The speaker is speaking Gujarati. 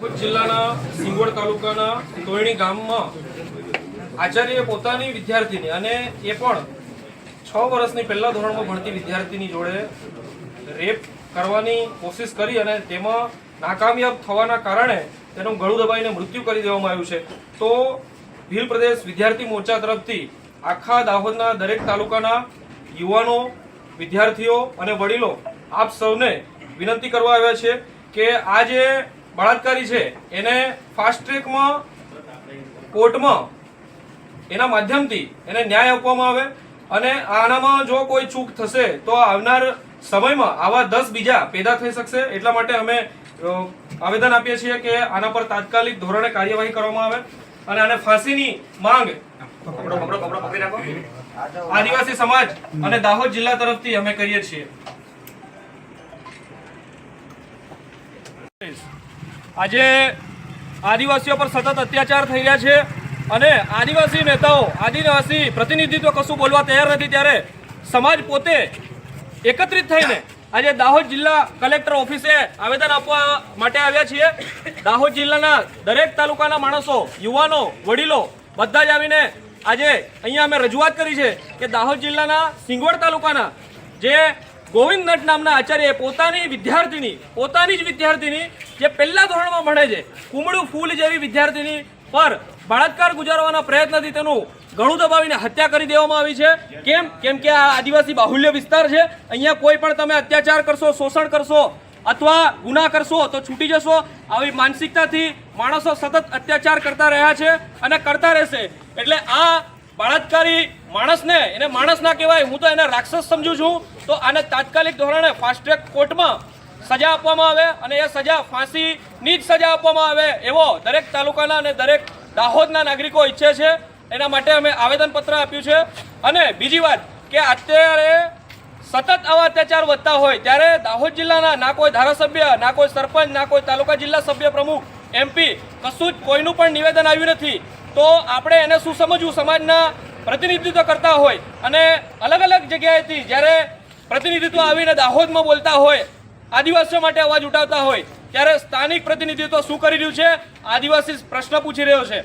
જિલ્લાના સિંગોડ તાલુકાના તોયણી ગામમાં આચાર્ય પોતાની વિદ્યાર્થીની અને એ પણ છ વર્ષની પહેલા ધોરણમાં ભણતી વિદ્યાર્થીની જોડે રેપ કરવાની કોશિશ કરી અને તેમાં નાકામયાબ થવાના કારણે તેનું ગળું દબાઈને મૃત્યુ કરી દેવામાં આવ્યું છે. તો ભીલ પ્રદેશ વિદ્યાર્થી મોરચા તરફથી આખા દાહોદના દરેક તાલુકાના યુવાનો, વિદ્યાર્થીઓ અને વડીલો આપ સૌને વિનંતી કરવા આવ્યા છે કે આ જે બળાત્કારી છે. એને ફાસ્ટ ટ્રેકમાં કોર્ટમાં, એના માધ્યમથી એને ન્યાય આપવામાં આવે અને આનામાં જો કોઈ ચૂક થશે, તો આવનાર સમયમાં આવા દસ બીજા પેદા થઈ શકશે. એટલા માટે અમે આવેદન આપીએ છીએ કે આના પર તાત્કાલિક ધોરણે કાર્યવાહી કરવામાં આવે અને આને ફાંસીની માંગ આદિવાસી સમાજ અને દાહોદ જિલ્લા તરફથી અમે કરીએ છીએ. આજે આદિવાસીઓ પર સતત અત્યાચાર થઈ રહ્યા છે અને આદિવાસી નેતાઓ, આદિવાસી પ્રતિનિધિત્વ કશું બોલવા તૈયાર નથી ત્યારે સમાજ પોતે એકત્રિત થઈને આજે દાહોદ જિલ્લા કલેક્ટર ઓફિસે આવેદન આપવા માટે આવ્યા છીએ. દાહોદ જિલ્લાના દરેક તાલુકાના માણસો, યુવાનો, વડીલો બધા જ આવીને આજે અહીંયા અમે રજૂઆત કરી છે કે દાહોદ જિલ્લાના સિંગવડ તાલુકાના જે ગોવિંદ નટ નામના આચાર્ય પોતાની વિદ્યાર્થીની, પોતાની જ વિદ્યાર્થીની જે પહેલા ધોરણમાં ભણે છે, કુમળું ફૂલ જેવી વિદ્યાર્થીની પર બળાત્કાર ગુજારવાના પ્રયત્નથી તેનું ઘણું દબાવીને હત્યા કરી દેવામાં આવી છે. કેમ? કેમ કે આ આદિવાસી બાહુલ્ય વિસ્તાર છે. અહીંયા કોઈ પણ તમે અત્યાચાર કરશો, શોષણ કરશો અથવા ગુના કરશો તો છૂટી જશો. આવી માનસિકતાથી માણસો સતત અત્યાચાર કરતા રહ્યા છે અને કરતા રહેશે. એટલે આ બળાત્કારી માણસને, એને માણસ ના કહેવાય, હું તો એને રાક્ષસ સમજુ છું, તો આને તાત્કાલિક ધોરણે ફાસ્ટ ટ્રેક કોર્ટમાં સજા આપવામાં આવે અને એ સજા ફાંસીની જ સજા આપવામાં આવે એવો દરેક તાલુકાના અને દરેક દાહોદના નાગરિકો ઈચ્છે છે. એના માટે અમે આવેદનપત્ર આપ્યું છે. અને બીજી વાત કે અત્યારે સતત આવા અત્યાચાર વધતા હોય, ત્યારે દાહોદ જિલ્લાના ના કોઈ ધારાસભ્ય, ના કોઈ સરપંચ, ના કોઈ તાલુકા જિલ્લા સભ્ય પ્રમુખ એમપી કશું જ કોઈનું પણ નિવેદન આવ્યું નથી. તો આપણે એને શું સમજવું? સમાજના પ્રતિનિધિત્વ કરતા હોય અને અલગ અલગ જગ્યાએથી જ્યારે પ્રતિનિધિત્વ આવીને દાહોદમાં બોલતા હોય, આદિવાસીઓ માટે અવાજ ઉઠાવતા હોય, ત્યારે સ્થાનિક પ્રતિનિધિત્વ શું કરી રહ્યું છે? આદિવાસી પ્રશ્ન પૂછી રહ્યો છે.